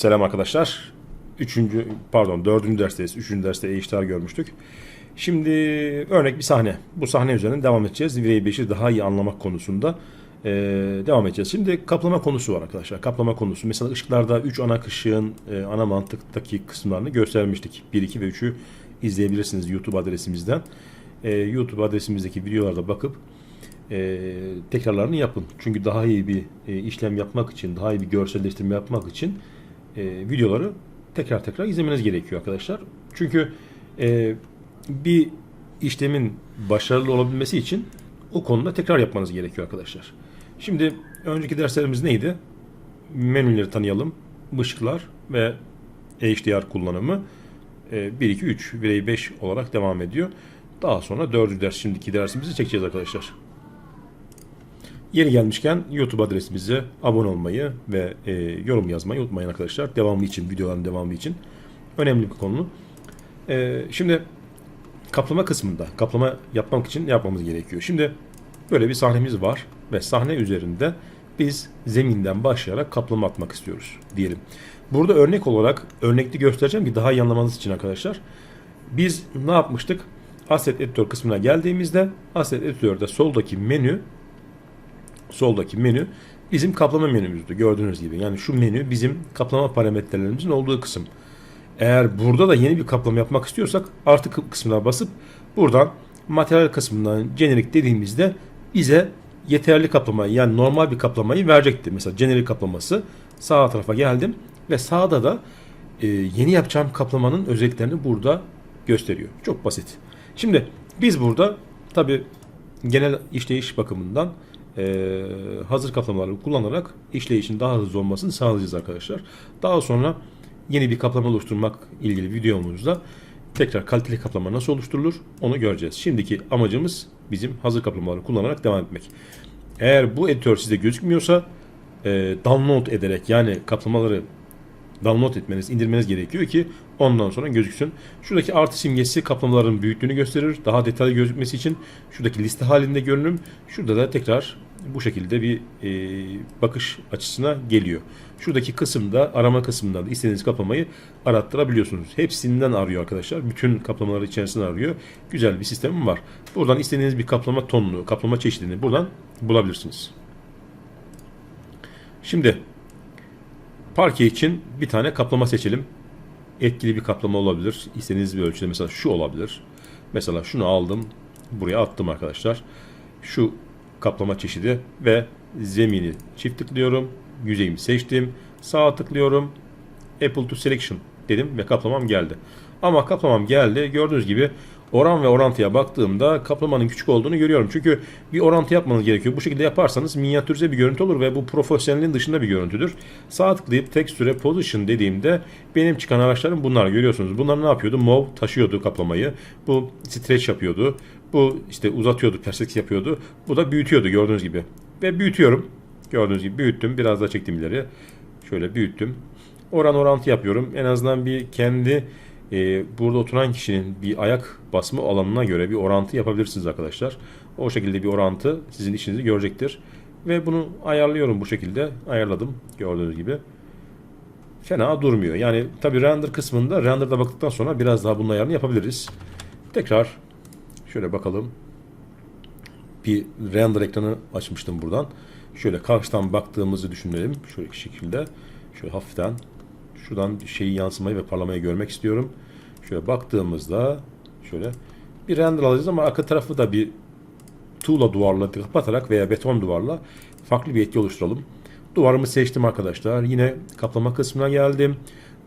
Selam arkadaşlar. Üçüncü, pardon dördüncü dersteyiz. Üçüncü derste e-işler görmüştük. Şimdi örnek bir sahne. Bu sahne üzerinden devam edeceğiz. Virey 5'i daha iyi anlamak konusunda ee, devam edeceğiz. Şimdi kaplama konusu var arkadaşlar. Kaplama konusu. Mesela ışıklarda 3 ana ışığın e, ana mantıktaki kısımlarını göstermiştik. 1, 2 ve 3'ü izleyebilirsiniz YouTube adresimizden. Ee, YouTube adresimizdeki videolarda bakıp e, tekrarlarını yapın. Çünkü daha iyi bir e, işlem yapmak için, daha iyi bir görselleştirme yapmak için e, videoları tekrar tekrar izlemeniz gerekiyor arkadaşlar. Çünkü e, bir işlemin başarılı olabilmesi için o konuda tekrar yapmanız gerekiyor arkadaşlar. Şimdi önceki derslerimiz neydi? Menüleri tanıyalım, ışıklar ve HDR kullanımı e, 1, 2, 3, Virey 5 olarak devam ediyor. Daha sonra dördüncü ders, şimdiki dersimizi çekeceğiz arkadaşlar. Yeri gelmişken YouTube adresimize abone olmayı ve e, yorum yazmayı unutmayın arkadaşlar. Devamlı için, videoların devamı için. Önemli bir konu. E, şimdi kaplama kısmında, kaplama yapmak için yapmamız gerekiyor? Şimdi böyle bir sahnemiz var ve sahne üzerinde biz zeminden başlayarak kaplama atmak istiyoruz diyelim. Burada örnek olarak örnekli göstereceğim ki daha iyi anlamanız için arkadaşlar. Biz ne yapmıştık? Asset Editor kısmına geldiğimizde Asset Editor'da soldaki menü soldaki menü bizim kaplama menümüzdü gördüğünüz gibi. Yani şu menü bizim kaplama parametrelerimizin olduğu kısım. Eğer burada da yeni bir kaplama yapmak istiyorsak artık kısmına basıp buradan materyal kısmından jenerik dediğimizde bize yeterli kaplamayı yani normal bir kaplamayı verecektir. Mesela jenerik kaplaması sağ tarafa geldim ve sağda da e, yeni yapacağım kaplamanın özelliklerini burada gösteriyor. Çok basit. Şimdi biz burada tabi genel işleyiş bakımından e, hazır kaplamaları kullanarak işleyişin daha hızlı olmasını sağlayacağız arkadaşlar. Daha sonra yeni bir kaplama oluşturmak ilgili videomuzda tekrar kaliteli kaplama nasıl oluşturulur onu göreceğiz. Şimdiki amacımız bizim hazır kaplamaları kullanarak devam etmek. Eğer bu editör size gözükmüyorsa e, download ederek yani kaplamaları download etmeniz, indirmeniz gerekiyor ki ondan sonra gözüksün. Şuradaki artı simgesi kaplamaların büyüklüğünü gösterir. Daha detaylı gözükmesi için şuradaki liste halinde görünüm. Şurada da tekrar bu şekilde bir e, bakış açısına geliyor. Şuradaki kısımda arama kısmından da istediğiniz kaplamayı arattırabiliyorsunuz. Hepsinden arıyor arkadaşlar. Bütün kaplamaları içerisinde arıyor. Güzel bir sistemim var. Buradan istediğiniz bir kaplama tonunu, kaplama çeşidini buradan bulabilirsiniz. Şimdi Parke için bir tane kaplama seçelim. Etkili bir kaplama olabilir. İstediğiniz bir ölçüde mesela şu olabilir. Mesela şunu aldım. Buraya attım arkadaşlar. Şu kaplama çeşidi ve zemini çift tıklıyorum. Yüzeyimi seçtim. Sağa tıklıyorum. Apple to Selection dedim ve kaplamam geldi. Ama kaplamam geldi. Gördüğünüz gibi oran ve orantıya baktığımda kaplamanın küçük olduğunu görüyorum. Çünkü bir orantı yapmanız gerekiyor. Bu şekilde yaparsanız minyatürize bir görüntü olur ve bu profesyonelin dışında bir görüntüdür. Sağ tıklayıp texture position dediğimde benim çıkan araçlarım bunlar görüyorsunuz. Bunlar ne yapıyordu? Mov taşıyordu kaplamayı. Bu stretch yapıyordu. Bu işte uzatıyordu, perspektif yapıyordu. Bu da büyütüyordu gördüğünüz gibi. Ve büyütüyorum. Gördüğünüz gibi büyüttüm. Biraz daha çektim ileri. Şöyle büyüttüm. Oran orantı yapıyorum. En azından bir kendi e, burada oturan kişinin bir ayak basma alanına göre bir orantı yapabilirsiniz arkadaşlar. O şekilde bir orantı sizin işinizi görecektir. Ve bunu ayarlıyorum bu şekilde. Ayarladım gördüğünüz gibi. Fena durmuyor. Yani tabi render kısmında renderda baktıktan sonra biraz daha bunun ayarını yapabiliriz. Tekrar şöyle bakalım. Bir render ekranı açmıştım buradan. Şöyle karşıdan baktığımızı düşünelim. Şöyle şekilde. Şöyle hafiften Şuradan şeyi yansımayı ve parlamayı görmek istiyorum. Şöyle baktığımızda şöyle bir render alacağız ama arka tarafı da bir tuğla duvarla kapatarak veya beton duvarla farklı bir etki oluşturalım. Duvarımı seçtim arkadaşlar. Yine kaplama kısmına geldim.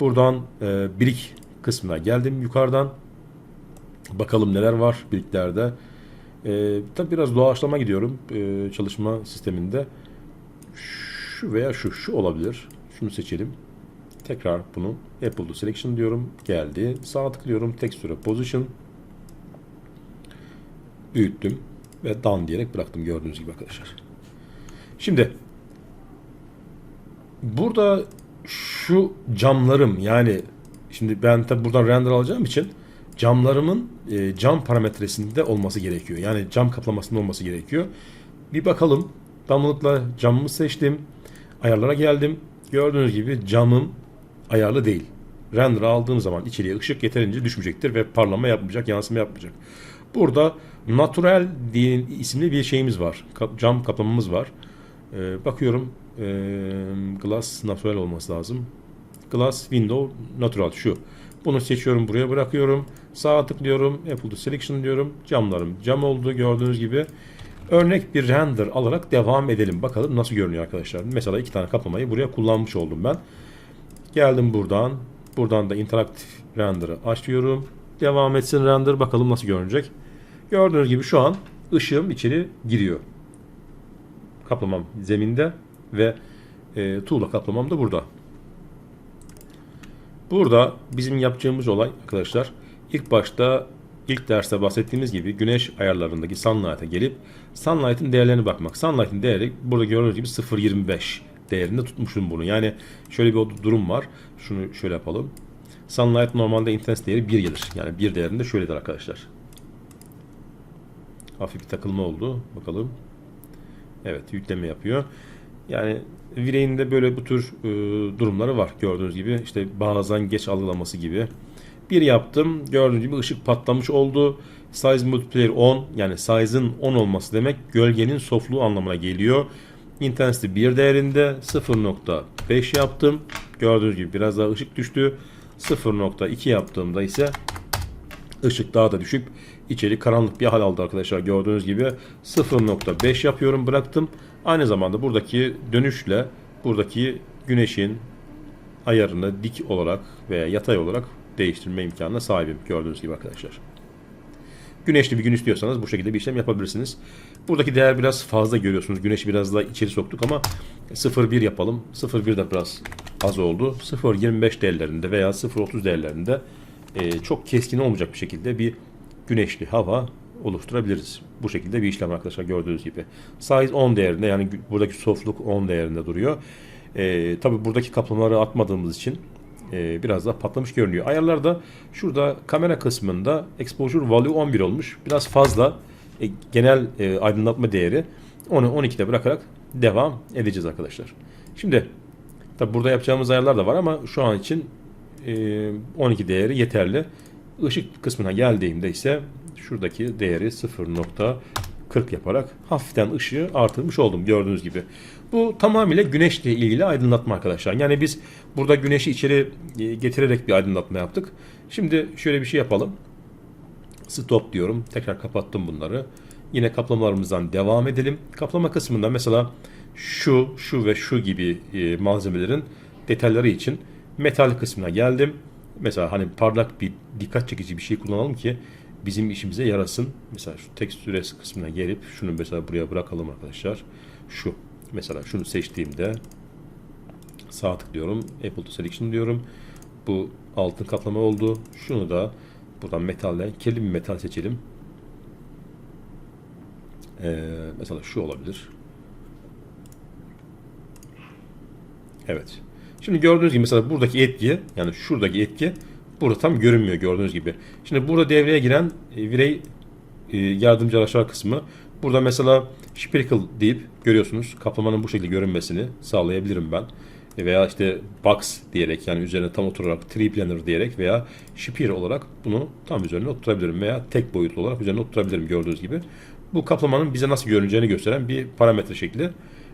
Buradan e, birik kısmına geldim yukarıdan. Bakalım neler var biriklerde. E, tabi biraz doğaçlama gidiyorum e, çalışma sisteminde. Şu veya şu, şu olabilir. Şunu seçelim. Tekrar bunu Apple Selection diyorum. Geldi. Sağ tıklıyorum. Texture Position. Büyüttüm. Ve done diyerek bıraktım gördüğünüz gibi arkadaşlar. Şimdi burada şu camlarım yani şimdi ben tabi buradan render alacağım için camlarımın e, cam parametresinde olması gerekiyor. Yani cam kaplamasında olması gerekiyor. Bir bakalım. Damlalıkla camımı seçtim. Ayarlara geldim. Gördüğünüz gibi camım ayarlı değil. Render aldığım zaman içeriye ışık yeterince düşmeyecektir ve parlama yapmayacak, yansıma yapmayacak. Burada natural diye isimli bir şeyimiz var. Cam kaplamamız var. Ee, bakıyorum ee, glass natural olması lazım. Glass window natural şu. Bunu seçiyorum buraya bırakıyorum. Sağa tıklıyorum. Apple selection diyorum. Camlarım cam oldu gördüğünüz gibi. Örnek bir render alarak devam edelim. Bakalım nasıl görünüyor arkadaşlar. Mesela iki tane kaplamayı buraya kullanmış oldum ben. Geldim buradan. Buradan da interaktif render'ı açıyorum. Devam etsin render. Bakalım nasıl görünecek. Gördüğünüz gibi şu an ışığım içeri giriyor. Kaplamam zeminde ve e, tuğla kaplamam da burada. Burada bizim yapacağımız olay arkadaşlar ilk başta ilk derste bahsettiğimiz gibi güneş ayarlarındaki sunlight'a gelip sunlight'ın değerlerine bakmak. Sunlight'ın değeri burada gördüğünüz gibi 0.25 değerinde tutmuşum bunu. Yani şöyle bir durum var. Şunu şöyle yapalım. Sunlight normalde intensity değeri 1 gelir. Yani 1 değerinde şöyledir arkadaşlar. Hafif bir takılma oldu. Bakalım. Evet yükleme yapıyor. Yani Virey'in böyle bu tür e, durumları var gördüğünüz gibi. işte bazen geç algılaması gibi. Bir yaptım. Gördüğünüz gibi ışık patlamış oldu. Size multiplier 10 yani size'ın 10 olması demek gölgenin softluğu anlamına geliyor. Intensity 1 değerinde 0.5 yaptım. Gördüğünüz gibi biraz daha ışık düştü. 0.2 yaptığımda ise ışık daha da düşüp içeri karanlık bir hal aldı arkadaşlar. Gördüğünüz gibi 0.5 yapıyorum bıraktım. Aynı zamanda buradaki dönüşle buradaki güneşin ayarını dik olarak veya yatay olarak değiştirme imkanına sahibim. Gördüğünüz gibi arkadaşlar. Güneşli bir gün istiyorsanız bu şekilde bir işlem yapabilirsiniz. Buradaki değer biraz fazla görüyorsunuz. Güneşi biraz daha içeri soktuk ama 0.1 yapalım. 0.1 de biraz az oldu. 0.25 değerlerinde veya 0.30 değerlerinde e, çok keskin olmayacak bir şekilde bir güneşli hava oluşturabiliriz. Bu şekilde bir işlem arkadaşlar gördüğünüz gibi. Size 10 değerinde yani buradaki softlook 10 değerinde duruyor. E, Tabi buradaki kaplamaları atmadığımız için e, biraz daha patlamış görünüyor. Ayarlarda şurada kamera kısmında exposure value 11 olmuş. Biraz fazla e, genel e, aydınlatma değeri onu 12'de bırakarak devam edeceğiz arkadaşlar. Şimdi tabi burada yapacağımız ayarlar da var ama şu an için e, 12 değeri yeterli. Işık kısmına geldiğimde ise şuradaki değeri 0.40 yaparak hafiften ışığı artırmış oldum gördüğünüz gibi. Bu tamamıyla güneşle ilgili aydınlatma arkadaşlar. Yani biz burada güneşi içeri e, getirerek bir aydınlatma yaptık. Şimdi şöyle bir şey yapalım. Stop diyorum. Tekrar kapattım bunları. Yine kaplamalarımızdan devam edelim. Kaplama kısmında mesela şu, şu ve şu gibi e, malzemelerin detayları için metal kısmına geldim. Mesela hani parlak bir dikkat çekici bir şey kullanalım ki bizim işimize yarasın. Mesela şu tekstüresi kısmına gelip şunu mesela buraya bırakalım arkadaşlar. Şu mesela şunu seçtiğimde sağ tıklıyorum. Apple to Selection diyorum. Bu altın kaplama oldu. Şunu da buradan metalle kirli bir metal seçelim. Ee, mesela şu olabilir. Evet. Şimdi gördüğünüz gibi mesela buradaki etki yani şuradaki etki burada tam görünmüyor gördüğünüz gibi. Şimdi burada devreye giren e, virey e, yardımcı araçlar kısmı. Burada mesela Sprinkle deyip görüyorsunuz kaplamanın bu şekilde görünmesini sağlayabilirim ben. E, veya işte box diyerek yani üzerine tam oturarak tree planner diyerek veya Spear olarak bunu tam üzerine oturtabilirim veya tek boyutlu olarak üzerine oturtabilirim gördüğünüz gibi. Bu kaplamanın bize nasıl görüneceğini gösteren bir parametre şekli.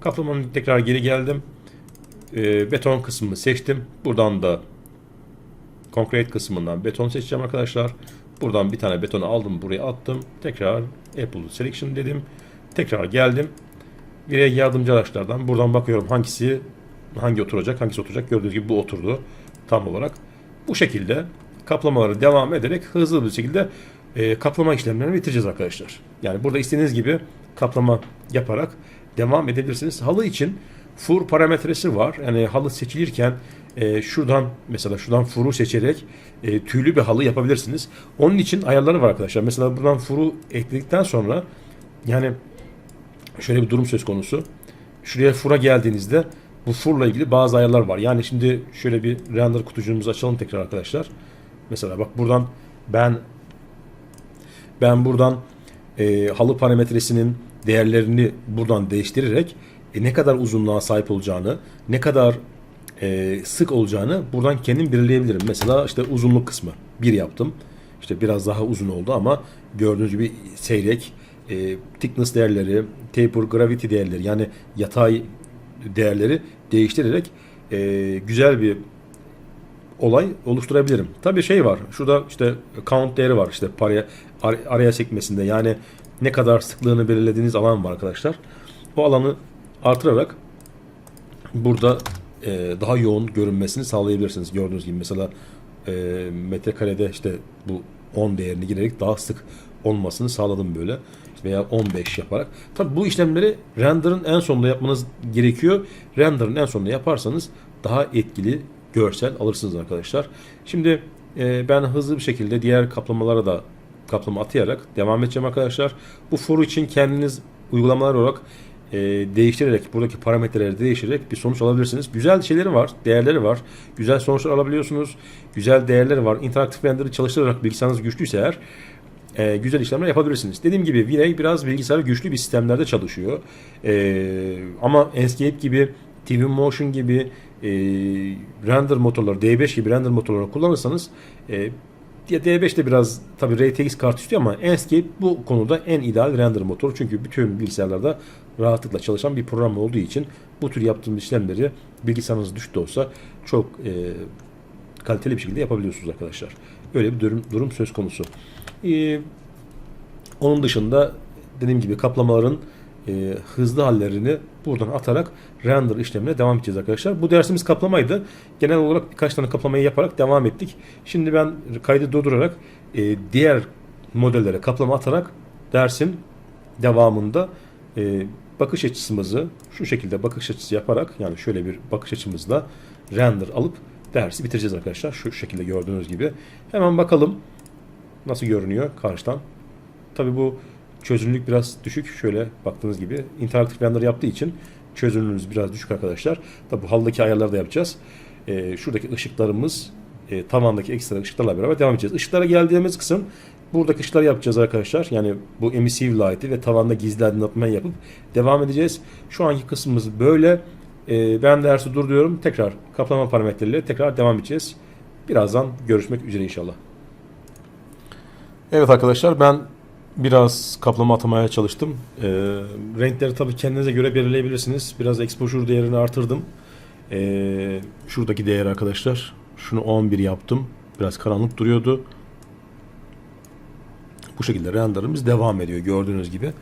Kaplamanın tekrar geri geldim e, beton kısmını seçtim. Buradan da concrete kısmından beton seçeceğim arkadaşlar. Buradan bir tane betonu aldım buraya attım. Tekrar Apple Selection dedim. Tekrar geldim. Virey yardımcı araçlardan buradan bakıyorum hangisi hangi oturacak hangisi oturacak gördüğünüz gibi bu oturdu tam olarak. Bu şekilde kaplamaları devam ederek hızlı bir şekilde e, kaplama işlemlerini bitireceğiz arkadaşlar. Yani burada istediğiniz gibi kaplama yaparak devam edebilirsiniz. Halı için fur parametresi var. Yani halı seçilirken e, şuradan mesela şuradan furu seçerek e, tüylü bir halı yapabilirsiniz. Onun için ayarları var arkadaşlar. Mesela buradan furu ekledikten sonra yani şöyle bir durum söz konusu. Şuraya fura geldiğinizde bu furla ilgili bazı ayarlar var. Yani şimdi şöyle bir render kutucuğumuzu açalım tekrar arkadaşlar. Mesela bak buradan ben ben buradan e, halı parametresinin değerlerini buradan değiştirerek e, ne kadar uzunluğa sahip olacağını, ne kadar e, sık olacağını buradan kendim belirleyebilirim. Mesela işte uzunluk kısmı bir yaptım. İşte biraz daha uzun oldu ama gördüğünüz gibi seyrek e, thickness değerleri, taper, gravity değerleri yani yatay değerleri değiştirerek e, güzel bir olay oluşturabilirim. Tabii şey var. Şurada işte count değeri var. işte paraya ar- araya sekmesinde. Yani ne kadar sıklığını belirlediğiniz alan var arkadaşlar. O alanı artırarak burada e, daha yoğun görünmesini sağlayabilirsiniz. Gördüğünüz gibi mesela e, metrekarede işte bu 10 değerini girerek daha sık olmasını sağladım böyle veya 15 yaparak. Tabi bu işlemleri render'ın en sonunda yapmanız gerekiyor. Render'ın en sonunda yaparsanız daha etkili görsel alırsınız arkadaşlar. Şimdi e, ben hızlı bir şekilde diğer kaplamalara da kaplama atayarak devam edeceğim arkadaşlar. Bu for için kendiniz uygulamalar olarak e, değiştirerek buradaki parametreleri değiştirerek bir sonuç alabilirsiniz. Güzel şeyleri var, değerleri var. Güzel sonuçlar alabiliyorsunuz. Güzel değerleri var. Interaktif render'ı çalıştırarak bilgisayarınız güçlüyse eğer e, güzel işlemler yapabilirsiniz. Dediğim gibi V-Ray biraz bilgisayar güçlü bir sistemlerde çalışıyor. E, ama Enscape gibi, TV Motion gibi e, render motorları, D5 gibi render motorları kullanırsanız e, ya D5 de biraz tabi RTX kart istiyor ama Enscape bu konuda en ideal render motoru. Çünkü bütün bilgisayarlarda rahatlıkla çalışan bir program olduğu için bu tür yaptığımız işlemleri bilgisayarınız düştü olsa çok e, kaliteli bir şekilde yapabiliyorsunuz arkadaşlar. Öyle bir durum, durum söz konusu. Ee, onun dışında dediğim gibi kaplamaların e, hızlı hallerini buradan atarak render işlemine devam edeceğiz arkadaşlar. Bu dersimiz kaplamaydı. Genel olarak birkaç tane kaplamayı yaparak devam ettik. Şimdi ben kaydı durdurarak e, diğer modellere kaplama atarak dersin devamında e, bakış açısımızı şu şekilde bakış açısı yaparak yani şöyle bir bakış açımızla render alıp dersi bitireceğiz arkadaşlar. Şu şekilde gördüğünüz gibi. Hemen bakalım nasıl görünüyor karşıdan. Tabi bu çözünürlük biraz düşük. Şöyle baktığınız gibi interaktif render yaptığı için çözünürlüğümüz biraz düşük arkadaşlar. Tabi bu haldaki ayarları da yapacağız. Ee, şuradaki ışıklarımız e, tavandaki ekstra ışıklarla beraber devam edeceğiz. Işıklara geldiğimiz kısım buradaki ışıkları yapacağız arkadaşlar. Yani bu emissive light'i ve tavanda gizli aydınlatmayı yapıp devam edeceğiz. Şu anki kısmımız böyle. Ee, ben dersi durduruyorum. Tekrar kaplama parametreleriyle tekrar devam edeceğiz. Birazdan görüşmek üzere inşallah. Evet arkadaşlar ben biraz kaplama atamaya çalıştım. Ee, renkleri tabii kendinize göre belirleyebilirsiniz. Biraz exposure değerini artırdım. Ee, şuradaki değer arkadaşlar. Şunu 11 yaptım. Biraz karanlık duruyordu. Bu şekilde renderimiz devam ediyor gördüğünüz gibi.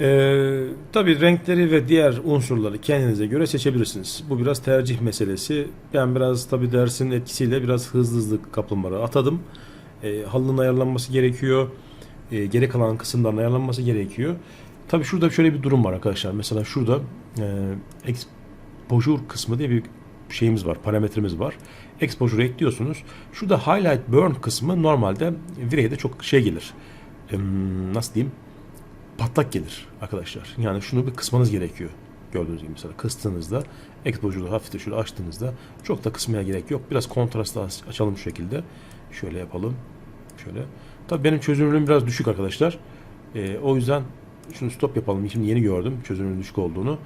Ee, tabii renkleri ve diğer unsurları kendinize göre seçebilirsiniz. Bu biraz tercih meselesi. Ben biraz tabii dersin etkisiyle biraz hızlı hızlı kaplamaları atadım. E, halının ayarlanması gerekiyor. E, geri kalan kısımların ayarlanması gerekiyor. Tabii şurada şöyle bir durum var arkadaşlar. Mesela şurada e, exposure kısmı diye bir şeyimiz var, parametremiz var. Exposure ekliyorsunuz. Şurada highlight burn kısmı normalde V-Ray'de çok şey gelir. E, nasıl diyeyim? Patlak gelir arkadaşlar. Yani şunu bir kısmanız gerekiyor. Gördüğünüz gibi mesela kıstığınızda exposure'u hafif de şöyle açtığınızda çok da kısmaya gerek yok. Biraz kontrastı açalım şu şekilde. Şöyle yapalım. Şöyle. Tabii benim çözünürlüğüm biraz düşük arkadaşlar. Ee, o yüzden şunu stop yapalım. Şimdi yeni gördüm çözünürlüğün düşük olduğunu.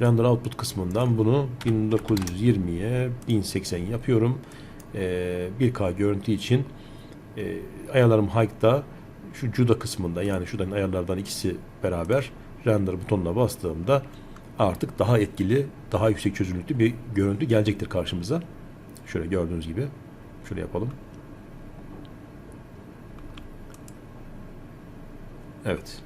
Render output kısmından bunu 1920'ye 1080 yapıyorum. Ee, 1K görüntü için e, ayarlarım hike'da şu CUDA kısmında yani şuradan ayarlardan ikisi beraber render butonuna bastığımda artık daha etkili, daha yüksek çözünürlüklü bir görüntü gelecektir karşımıza. Şöyle gördüğünüz gibi. Şöyle yapalım. Evet.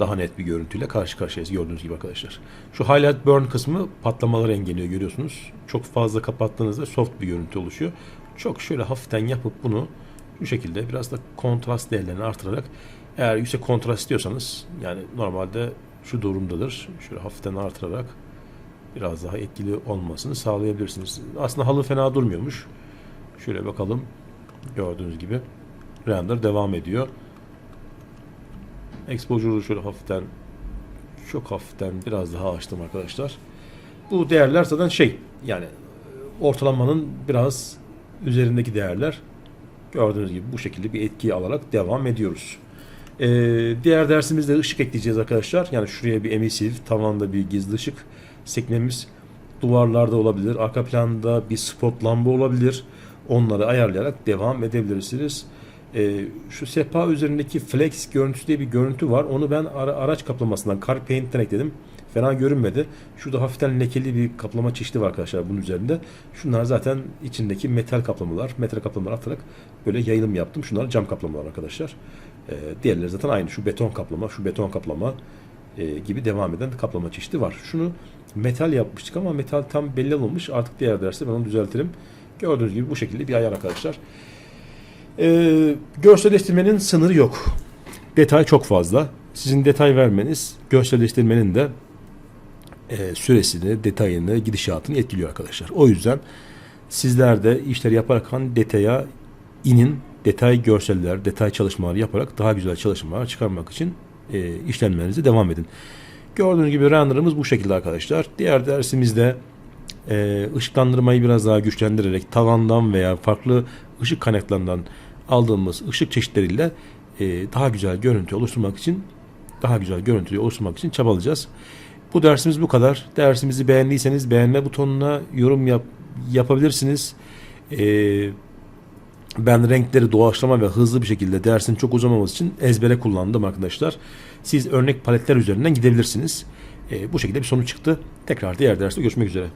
Daha net bir görüntüyle karşı karşıyayız gördüğünüz gibi arkadaşlar. Şu highlight burn kısmı patlamaları engelliyor görüyorsunuz. Çok fazla kapattığınızda soft bir görüntü oluşuyor. Çok şöyle hafiften yapıp bunu şu şekilde biraz da kontrast değerlerini artırarak eğer yüksek kontrast istiyorsanız yani normalde şu durumdadır. Şöyle hafiften artırarak biraz daha etkili olmasını sağlayabilirsiniz. Aslında halı fena durmuyormuş. Şöyle bakalım. Gördüğünüz gibi render devam ediyor. Exposure'u şöyle hafiften çok hafiften biraz daha açtım arkadaşlar. Bu değerler zaten şey yani ortalamanın biraz üzerindeki değerler. Gördüğünüz gibi bu şekilde bir etki alarak devam ediyoruz. Ee, diğer dersimizde ışık ekleyeceğiz arkadaşlar. Yani şuraya bir emissive, tavanda bir gizli ışık sekmemiz duvarlarda olabilir. Arka planda bir spot lamba olabilir. Onları ayarlayarak devam edebilirsiniz. Ee, şu sehpa üzerindeki flex görüntüsü diye bir görüntü var. Onu ben ara- araç kaplamasından Car Paint'ten ekledim. Fena görünmedi. Şurada hafiften lekeli bir kaplama çeşidi var arkadaşlar bunun üzerinde. Şunlar zaten içindeki metal kaplamalar. Metal kaplamalar atarak böyle yayılım yaptım. Şunlar cam kaplamalar arkadaşlar. Ee, diğerleri zaten aynı. Şu beton kaplama, şu beton kaplama e, gibi devam eden kaplama çeşidi var. Şunu metal yapmıştık ama metal tam belli olmamış. Artık diğer derste ben onu düzeltirim. Gördüğünüz gibi bu şekilde bir ayar arkadaşlar. Ee, görselleştirmenin sınırı yok. Detay çok fazla. Sizin detay vermeniz görselleştirmenin de e, süresini, detayını, gidişatını etkiliyor arkadaşlar. O yüzden sizler de işleri yaparken detaya inin, detay görseller, detay çalışmaları yaparak daha güzel çalışmalar çıkarmak için e, işlemlerinize devam edin. Gördüğünüz gibi renderımız bu şekilde arkadaşlar. Diğer dersimizde e, ışıklandırmayı biraz daha güçlendirerek tavandan veya farklı ışık kaynaklarından aldığımız ışık çeşitleriyle e, daha güzel görüntü oluşturmak için daha güzel görüntüyü oluşturmak için çabalayacağız. Bu dersimiz bu kadar. Dersimizi beğendiyseniz beğenme butonuna yorum yap, yapabilirsiniz. E, ben renkleri doğaçlama ve hızlı bir şekilde dersin çok uzamaması için ezbere kullandım arkadaşlar. Siz örnek paletler üzerinden gidebilirsiniz. E, bu şekilde bir sonuç çıktı. Tekrar diğer derste görüşmek üzere.